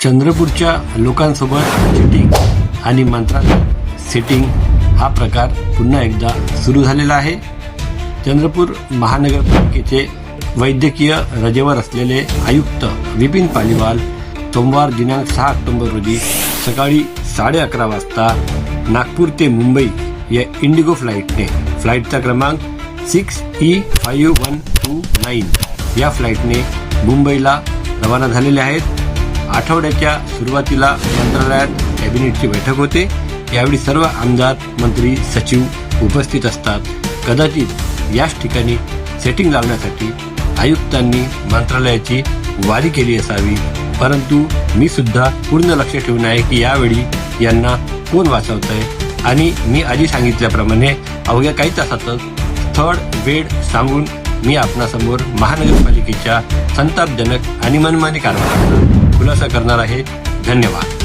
चंद्रपूरच्या लोकांसोबत चिटिंग आणि मंत्रालय सिटिंग हा प्रकार पुन्हा एकदा सुरू झालेला आहे. चंद्रपूर महानगरपालिकेचे वैद्यकीय रजेवर असलेले आयुक्त विपिन पालिवाल सोमवार दिनांक सहा ऑक्टोबर रोजी सकाळी साडे अकरा वाजता नागपूर ते मुंबई या इंडिगो फ्लाईटने फ्लाईटचा क्रमांक six E five one two nine या फ्लाईटने मुंबईला रवाना झालेले आहेत. आठवड्याच्या सुरुवातीला मंत्रालयात कॅबिनेटची बैठक होते. यावेळी सर्व आमदार मंत्री सचिव उपस्थित असतात. कदाचित याच ठिकाणी सेटिंग लावण्यासाठी आयुक्तांनी मंत्रालयाची वारी केली असावी. परंतु मी सुद्धा पूर्ण लक्ष ठेवून आहे की यावेळी यांना कोण वाचवत आहे आणि मी आधी सांगितल्याप्रमाणे अवघ्या काही तासातच स्थळ वेळ सांगून मी आपणासमोर महानगरपालिकेच्या संतापजनक आणि मनमानी कारभाराचा खुलासा करणार आहे. धन्यवाद.